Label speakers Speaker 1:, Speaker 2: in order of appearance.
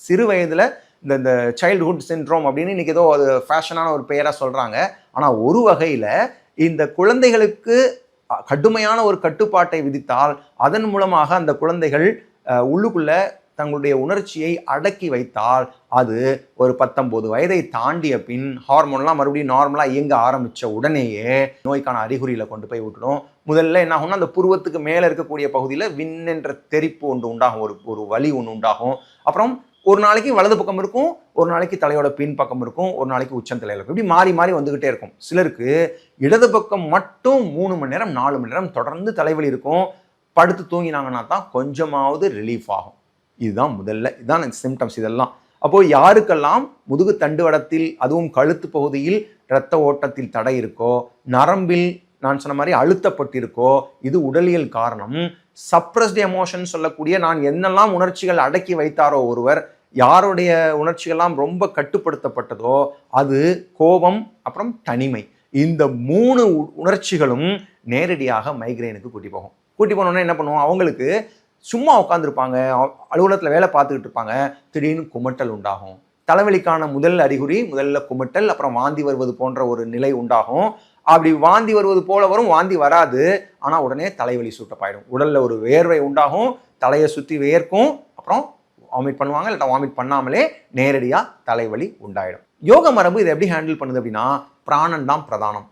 Speaker 1: சிறு வயதில் இந்த இந்த சைல்டுஹுட் சின்ட்ரோம் அப்படின்னு இன்றைக்கி ஏதோ அது ஃபேஷனான ஒரு பெயராக சொல்கிறாங்க ஆனால் ஒரு வகையில் இந்த குழந்தைகளுக்கு கடுமையான ஒரு கட்டுப்பாட்டை விதித்தால் அதன் மூலமாக அந்த குழந்தைகள் உள்ளுக்குள்ளே உள்ளுக்குள்ள தங்களுடைய உணர்ச்சியை அடக்கி வைத்தால் அது ஒரு பத்தொம்போது வயதை தாண்டிய பின் ஹார்மோன்லாம் மறுபடியும் நார்மலாக இயங்க ஆரம்பித்த உடனேயே நோய்க்கான அறிகுறியில் கொண்டு போய் விட்டுடும். முதல்ல என்ன ஆகும்னா அந்த புருவத்துக்கு மேலே இருக்கக்கூடிய பகுதியில் விண்ணென்ற என்ற ஒன்று உண்டாகும் ஒரு ஒரு வலி ஒன்று உண்டாகும். அப்புறம் ஒரு நாளைக்கு வலது பக்கம் இருக்கும் ஒரு நாளைக்கு தலையோட பின் பக்கம் இருக்கும் ஒரு நாளைக்கு உச்சந்தலையில் இருக்கும். இப்படி மாறி மாறி வந்துக்கிட்டே இருக்கும். சிலருக்கு இடது பக்கம் மட்டும் மூணு மணி நேரம் நாலு மணி நேரம் தொடர்ந்து தலைவலி இருக்கும். படுத்து தூங்கினாங்கன்னா தான் கொஞ்சமாவது ரிலீஃப் ஆகும். இதுதான் முதல்ல. இதுதான் சிம்டம்ஸ் இதெல்லாம். அப்போது யாருக்கெல்லாம் முதுகு தண்டுவடத்தில் அதுவும் கழுத்து பகுதியில் இரத்த ஓட்டத்தில் தடை இருக்கோ நரம்பில் நான் சொன்ன மாதிரி அழுத்தப்பட்டிருக்கோ இது உடலியல் காரணம். சப்ரஸ்ட் எமோஷன் சொல்லக்கூடிய நான் என்னெல்லாம் உணர்ச்சிகள் அடக்கி வைத்தாரோ ஒருவர் யாருடைய உணர்ச்சிகள்லாம் ரொம்ப கட்டுப்படுத்தப்பட்டதோ அது கோபம் அப்புறம் தனிமை. இந்த மூணு உ- உணர்ச்சிகளும் நேரடியாக மைக்ரேனுக்கு கூட்டி போகும். கூட்டி போனோடனே என்ன பண்ணுவோம்? அவங்களுக்கு சும்மா உட்காந்துருப்பாங்க அலுவலகத்தில் வேலை பார்த்துக்கிட்டு இருப்பாங்க திடீர்னு குமட்டல் உண்டாகும். தலைவலிக்கான முதல் அறிகுறி முதல்ல குமட்டல் அப்புறம் வாந்தி வருவது போன்ற ஒரு நிலை உண்டாகும். அப்படி வாந்தி வருவது போல வரும் வாந்தி வராது. ஆனால் உடனே தலைவலி சூட்டப்பாயிடும். உடலில் ஒரு வேர்வை உண்டாகும் தலையை சுற்றி வேர்க்கும் அப்புறம் வாமிட் பண்ணுவாங்க இல்லை வாமிட் பண்ணாமலே நேரடியாக தலைவலி உண்டாயிடும். யோக மரபு இதை எப்படி ஹேண்டில் பண்ணுது அப்படின்னா பிராணன் தான் பிரதானம்.